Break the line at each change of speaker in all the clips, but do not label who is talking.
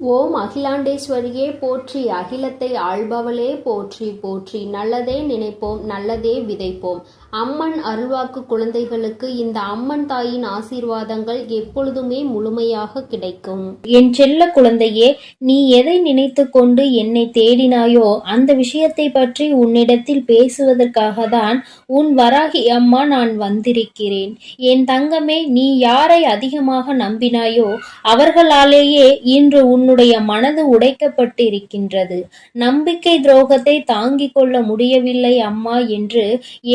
ஓம் அகிலாண்டேஸ்வரியே போற்றி அகிலத்தை ஆள்பவளே போற்றி போற்றி. நல்லதே நினைப்போம் நல்லதே விதைப்போம். அம்மன் அருள்வாக்கு குழந்தைகளுக்கு இந்த அம்மன் தாயின் ஆசீர்வாதங்கள் எப்பொழுதுமே முழுமையாக கிடைக்கும்.
என் செல்ல குழந்தையே நீ எதை நினைத்து கொண்டு என்னை தேடினாயோ அந்த விஷயத்தை பற்றி உன்னிடத்தில் பேசுவதற்காக தான் உன் வராகி அம்மா நான் வந்திருக்கிறேன். என் தங்கமே நீ யாரை அதிகமாக நம்பினாயோ அவர்களாலேயே இன்று உன் உன்னுடைய மனது உடைக்கப்பட்டிருக்கின்றது. நம்பிக்கை துரோகத்தை தாங்கிக் கொள்ள முடியவில்லை அம்மா என்று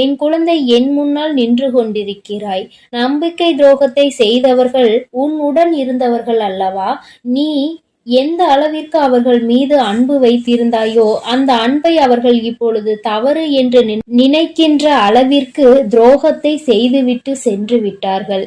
என் குழந்தை என் முன்னால் நின்று கொண்டிருக்கிறாய். நம்பிக்கை துரோகத்தை செய்தவர்கள் உன்னுடன் இருந்தவர்கள் அல்லவா? நீ எந்த அளவிற்கு அவர்கள் மீது அன்பு வைத்திருந்தாயோ அந்த அன்பை அவர்கள் இப்பொழுது தவறு என்று நினைக்கின்ற அளவிற்கு துரோகத்தை செய்துவிட்டு சென்று விட்டார்கள்.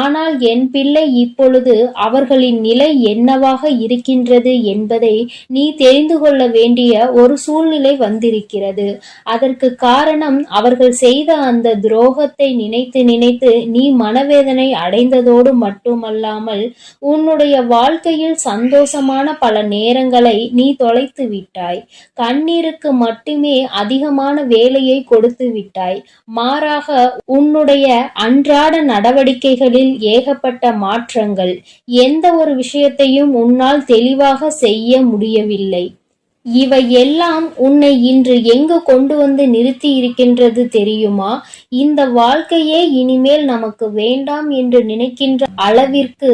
ஆனால் என் பிள்ளை இப்பொழுது அவர்களின் நிலை என்னவாக இருக்கின்றது என்பதை நீ தெரிந்து கொள்ள வேண்டிய ஒரு சூழ்நிலை வந்திருக்கிறது. அதற்கு காரணம் அவர்கள் செய்த அந்த துரோகத்தை நினைத்து நினைத்து நீ மனவேதனை அடைந்ததோடு மட்டுமல்லாமல் உன்னுடைய வாழ்க்கையில் சந்தோஷம் சந்தோஷமான பல நேரங்களை நீ தொலைத்து விட்டாய். கண்ணீருக்கு மட்டுமே அதிகமான வேலையை கொடுத்து விட்டாய். மாறாக உன்னுடைய அன்றாட நடவடிக்கைகளில் ஏகப்பட்ட மாற்றங்கள். எந்த ஒரு விஷயத்தையும் உன்னால் தெளிவாக செய்ய முடியவில்லை. இவை எல்லாம் உன்னை இன்று எங்கு கொண்டு வந்து நிறுத்தி இருக்கின்றது தெரியுமா? இந்த வாழ்க்கையே இனிமேல் நமக்கு வேண்டாம் என்று நினைக்கின்ற அளவிற்கு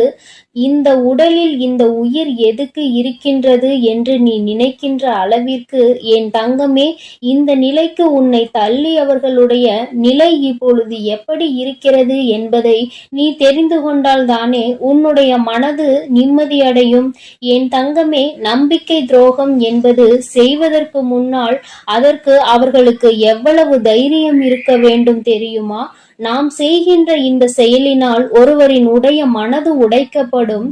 இந்த உடலில் இந்த உயிர் எதுக்கு இருக்கின்றது என்று நீ நினைக்கின்ற அளவிற்கு என் தங்கமே இந்த நிலைக்கு உன்னை தள்ளியவர்களுடைய நிலை இப்பொழுது எப்படி இருக்கிறது என்பதை நீ தெரிந்து கொண்டால்தானே உன்னுடைய மனது நிம்மதியடையும். என் தங்கமே நம்பிக்கை துரோகம் என்பது செய்வதற்கு முன்னால் அதற்கு அவர்களுக்கு எவ்வளவு தைரியம் இருக்க வேண்டும் தெரியுமா? நாம் செய்கின்ற இந்த செயலினால் ஒருவரின் உடைய மனது உடைக்கப்படும்.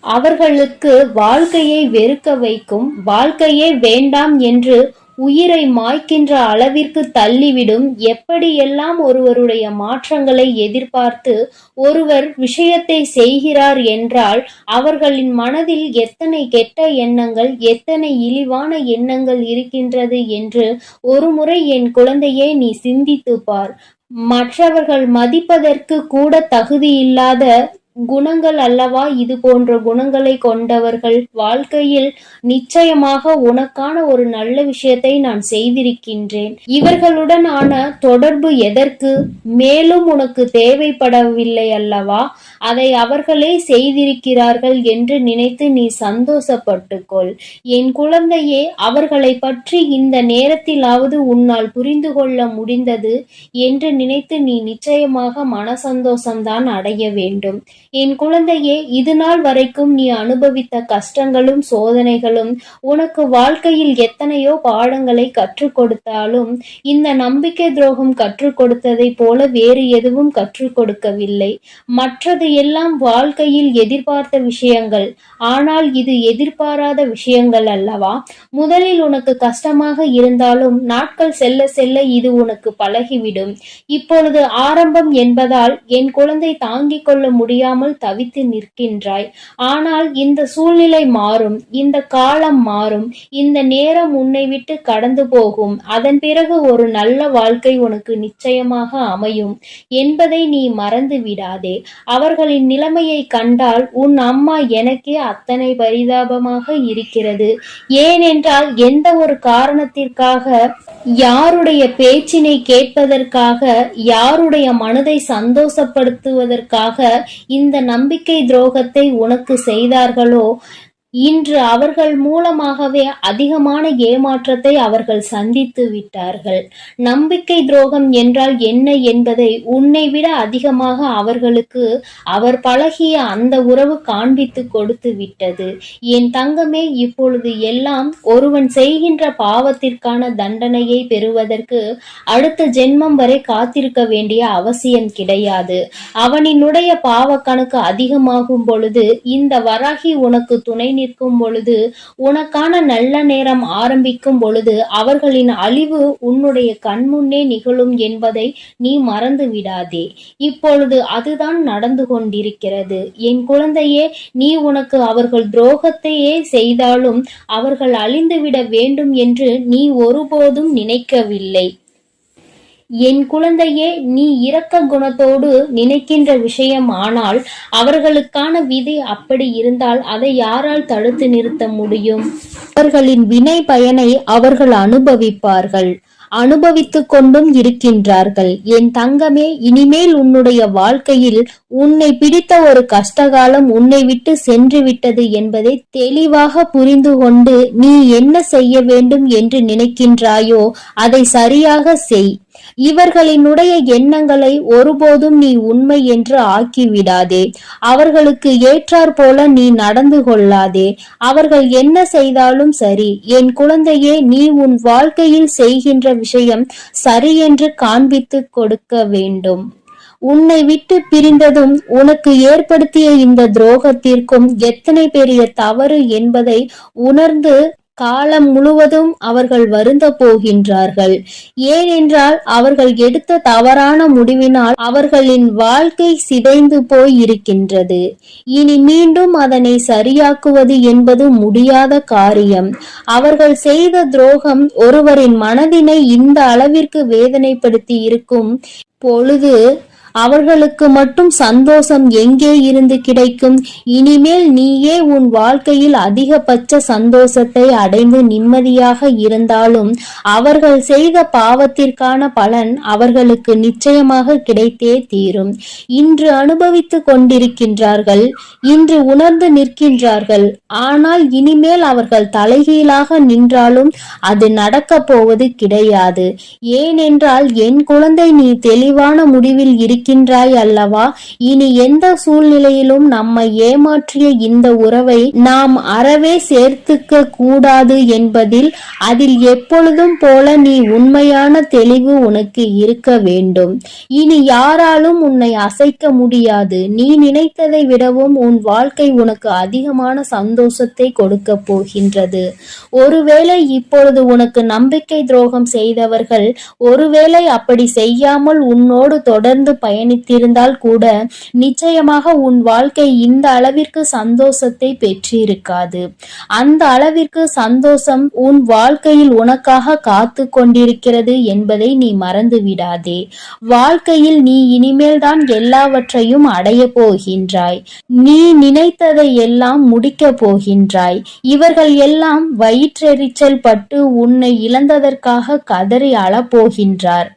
அவர்களுக்கு வாழ்க்கையை வெறுக்க வைக்கும். வாழ்க்கையே வேண்டாம் என்று உயிரை மாய்க்கின்ற அளவிற்கு தள்ளிவிடும் எப்படியெல்லாம் ஒருவருடைய மாற்றங்களை எதிர்பார்த்து ஒருவர் விஷயத்தை செய்கிறார் என்றால் அவர்களின் மனதில் எத்தனை கெட்ட எண்ணங்கள் எத்தனை இழிவான எண்ணங்கள் இருக்கின்றது என்று ஒருமுறை என் குழந்தையை நீ சிந்தித்து பார். மற்றவர்கள் மதிப்பதற்கு கூட தகுதியில்லாத குணங்கள் அல்லவா? இது போன்ற குணங்களை கொண்டவர்கள் வாழ்க்கையில் நிச்சயமாக உனக்கான ஒரு நல்ல விஷயத்தை நான் செய்திருக்கின்றேன். இவர்களுடனான தொடர்பு எதற்கு? மேலும் உனக்கு தேவைப்படவில்லை அல்லவா? அதை அவர்களே செய்திருக்கிறார்கள் என்று நினைத்து நீ சந்தோஷப்பட்டுக்கொள். என் குழந்தையே அவர்களை பற்றி இந்த நேரத்திலாவது உன்னால் புரிந்து கொள்ள முடிந்தது என்று நினைத்து நீ நிச்சயமாக மனசந்தோஷம்தான் அடைய வேண்டும். என் குழந்தையே இது நாள் வரைக்கும் நீ அனுபவித்த கஷ்டங்களும் சோதனைகளும் உனக்கு வாழ்க்கையில் எத்தனையோ பாடங்களை கற்றுக் கொடுத்தாலும் இந்த நம்பிக்கை துரோகம் கற்றுக் கொடுத்ததை போல வேறு எதுவும் கற்றுக் கொடுக்கவில்லை. மற்றது எல்லாம் வாழ்க்கையில் எதிர்பார்த்த விஷயங்கள். ஆனால் இது எதிர்பாராத விஷயங்கள் அல்லவா? முதலில் உனக்கு கஷ்டமாக இருந்தாலும் நாட்கள் செல்ல செல்ல இது உனக்கு பழகிவிடும். இப்பொழுது ஆரம்பம் என்பதால் என் குழந்தை தாங்கிக் கொள்ள முடியாமல் இல்லாமல் தவித்து நிற்கின்றாய். ஆனால் இந்த சூழ்நிலை மாறும் இந்த காலம் மாறும் இந்த நேரம் உன்னை விட்டு கடந்து போகும். அதன் பிறகு ஒரு நல்ல வாழ்க்கை உனக்கு நிச்சயமாக அமையும். என்பதை நீ மறந்து விடாதே. அவர்களின் நிலைமையை கண்டால் உன் அம்மா எனக்கே அத்தனை பரிதாபமாக இருக்கிறது. ஏனென்றால் எந்த ஒரு காரணத்திற்காக யாருடைய பேச்சினை கேட்பதற்காக யாருடைய மனதை சந்தோஷப்படுத்துவதற்காக இந்த இந்த நம்பிக்கை துரோகத்தை உனக்கு செய்தார்களோ இன்று அவர்கள் மூலமாகவே அதிகமான ஏமாற்றத்தை அவர்கள் சந்தித்து விட்டார்கள். நம்பிக்கை துரோகம் என்றால் என்ன என்பதை உன்னை விட அதிகமாக அவர்களுக்கு அவர் பழகிய அந்த உறவு காண்பித்து கொடுத்து விட்டது. என் தங்கமே இப்பொழுது எல்லாம் ஒருவன் செய்கின்ற பாவத்திற்கான தண்டனையை பெறுவதற்கு அடுத்த ஜென்மம் வரை காத்திருக்க வேண்டிய அவசியம் கிடையாது. அவனினுடைய பாவ கணக்கு அதிகமாகும் பொழுது இந்த வராகி உனக்கு துணை தீர்க்கும் பொழுது உனக்கான நல்ல நேரம் ஆரம்பிக்கும் பொழுது அவர்களின் அழிவு உன்னுடைய கண்முன்னே நிகழும் என்பதை நீ மறந்து விடாதே. இப்பொழுது அதுதான் நடந்து கொண்டிருக்கிறது. என் குழந்தையே நீ உனக்கு அவர்கள் துரோகத்தையே செய்தாலும் அவர்கள் அழிந்துவிட வேண்டும் என்று நீ ஒருபோதும் நினைக்கவில்லை. என் குழந்தையே நீ இரக்க குணத்தோடு நினைக்கின்ற விஷயம் ஆனால் அவர்களுக்கான விதி அப்படி இருந்தால் அதை யாரால் தடுத்து நிறுத்த முடியும்? அவர்களின் வினை பயனை அவர்கள் அனுபவிப்பார்கள். அனுபவித்துக் கொண்டும் இருக்கின்றார்கள். என் தங்கமே இனிமேல் உன்னுடைய வாழ்க்கையில் உன்னை பிடித்த ஒரு கஷ்டகாலம் உன்னை விட்டு சென்று விட்டது என்பதை தெளிவாக புரிந்து கொண்டு நீ என்ன செய்ய வேண்டும் என்று நினைக்கின்றாயோ அதை சரியாக செய். இவர்களினுடைய எண்ணங்களை ஒருபோதும் நீ உண்மை என்று ஆக்கிவிடாதே. அவர்களுக்கு ஏற்றாற் போல நீ நடந்து கொள்ளாதே. அவர்கள் என்ன செய்தாலும் சரி. என் குழந்தையே நீ உன் வாழ்க்கையில் செய்கின்ற விஷயம் சரி என்று காண்பித்து கொடுக்க வேண்டும். உன்னை விட்டு பிரிந்ததும் உனக்கு ஏற்படுத்திய இந்த துரோகத்திற்கும் எத்தனை பெரிய தவறு என்பதை உணர்ந்து காலம் முழுவதும் அவர்கள் வருந்த போகின்றார்கள். ஏனென்றால் அவர்கள் எடுத்த தவறான முடிவினால் அவர்களின் வாழ்க்கை சிதைந்து போய் இருக்கின்றது. இனி மீண்டும் அதனை சரியாக்குவது என்பது முடியாத காரியம். அவர்கள் செய்த துரோகம் ஒருவரின் மனதினை இந்த அளவிற்கு வேதனைப்படுத்தி இருக்கும் பொழுது அவர்களுக்கு மட்டும் சந்தோஷம் எங்கே இருந்து கிடைக்கும்? இனிமேல் நீயே உன் வாழ்க்கையில் அதிகபட்ச சந்தோஷத்தை அடைந்து நிம்மதியாக இருந்தாலும் அவர்கள் செய்த பாவத்திற்கான பலன் அவர்களுக்கு நிச்சயமாக கிடைத்தே தீரும். இன்று அனுபவித்துக் கொண்டிருக்கின்றார்கள் இன்று உணர்ந்து நிற்கின்றார்கள். ஆனால் இனிமேல் அவர்கள் தலைகீழாக நின்றாலும் அது நடக்கப் போவது கிடையாது. ஏனென்றால் என் குழந்தை நீ தெளிவான முடிவில் இருக்கின்றாய் அல்லவா? இனி எந்த சூழ்நிலையிலும் நம்மை ஏமாற்றிய இந்த உறவை நாம் அறவே சேர்த்துக்க கூடாது என்பதில் அதில் எப்பொழுதும் போல நீ உண்மையான தெளிவு உனக்கு இருக்க வேண்டும். இனி யாராலும் உன்னை அசைக்க முடியாது. நீ நினைத்ததை விடவும் உன் வாழ்க்கை உனக்கு அதிகமான சந்தோஷத்தை கொடுக்க போகின்றது. ஒருவேளை இப்பொழுது உனக்கு நம்பிக்கை துரோகம் செய்தவர்கள் ஒருவேளை அப்படி செய்யாமல் உன்னோடு தொடர்ந்து பயணித்திருந்தால் கூட நிச்சயமாக உன் வாழ்க்கை இந்த அளவிற்கு சந்தோஷத்தை பெற்றிருக்காது. அந்த அளவிற்கு சந்தோஷம் உன் வாழ்க்கையில் உனக்காக காத்து கொண்டிருக்கிறது என்பதை நீ மறந்து விடாதே. வாழ்க்கையில் நீ இனிமேல் தான் எல்லாவற்றையும் அடைய போகின்றாய். நீ நினைத்ததை எல்லாம் முடிக்க போகின்றாய். இவர்கள் எல்லாம் வயிற்றெரிச்சல் பட்டு உன்னை இழந்ததற்காக கதறி அழப்போகின்றார்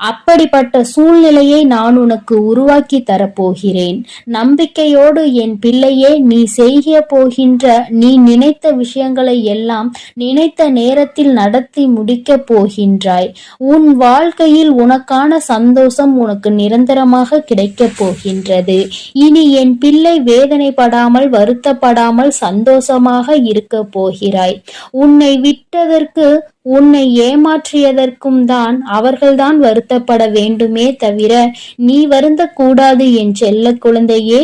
அப்படிப்பட்ட சூழ்நிலையை நான் உனக்கு உருவாக்கி தரப்போகிறேன். நம்பிக்கையோடு என் பிள்ளையே நீ செய்ய போகின்ற நீ நினைத்த விஷயங்களை எல்லாம் நினைத்த நேரத்தில் நடத்தி முடிக்கப் போகின்றாய். உன் வாழ்க்கையில் உனக்கான சந்தோஷம் உனக்கு நிரந்தரமாக கிடைக்கப் போகின்றது. இனி என் பிள்ளை வேதனைப்படாமல் வருத்தப்படாமல் சந்தோஷமாக இருக்க போகிறாய். உன்னை விட்டதற்கு உன்னை ஏமாற்றியதற்கும் தான் அவர்கள்தான் வருத்தப்பட வேண்டுமே தவிர நீ வருந்த கூடாது என் செல்ல குழந்தையே.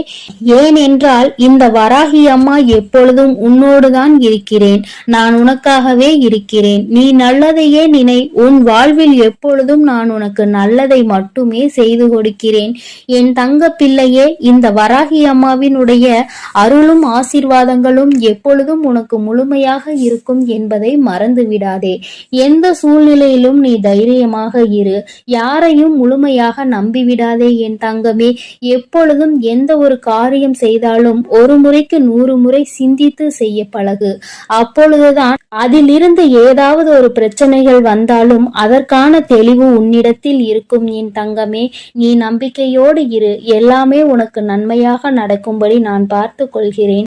ஏனென்றால் இந்த வராகி அம்மா எப்பொழுதும் உன்னோடுதான் இருக்கிறேன். நான் உனக்காகவே இருக்கிறேன். நீ நல்லதையே நினை. உன் வாழ்வில் எப்பொழுதும் நான் உனக்கு நல்லதை மட்டுமே செய்து கொடுக்கிறேன். என் தங்க பிள்ளையே இந்த வராகி அம்மாவினுடைய அருளும் ஆசீர்வாதங்களும் எப்பொழுதும் உனக்கு முழுமையாக இருக்கும் என்பதை மறந்து விடாதே எந்த சூழ்நிலையிலும் நீ தைரியமாக இரு. யாரையும் முழுமையாக நம்பிவிடாதே என் தங்கமே. எப்பொழுதும் எந்த ஒரு காரியம் செய்தாலும் ஒரு முறைக்கு நூறு முறை சிந்தித்து செய்ய பழகு. அப்பொழுதுதான் அதிலிருந்து ஏதாவது ஒரு பிரச்சனைகள் வந்தாலும் அதற்கான தெளிவு உன்னிடத்தில் இருக்கும் என் தங்கமே. நீ நம்பிக்கையோடு இரு. எல்லாமே உனக்கு நன்மையாக நடக்கும்படி நான் பார்த்து கொள்கிறேன்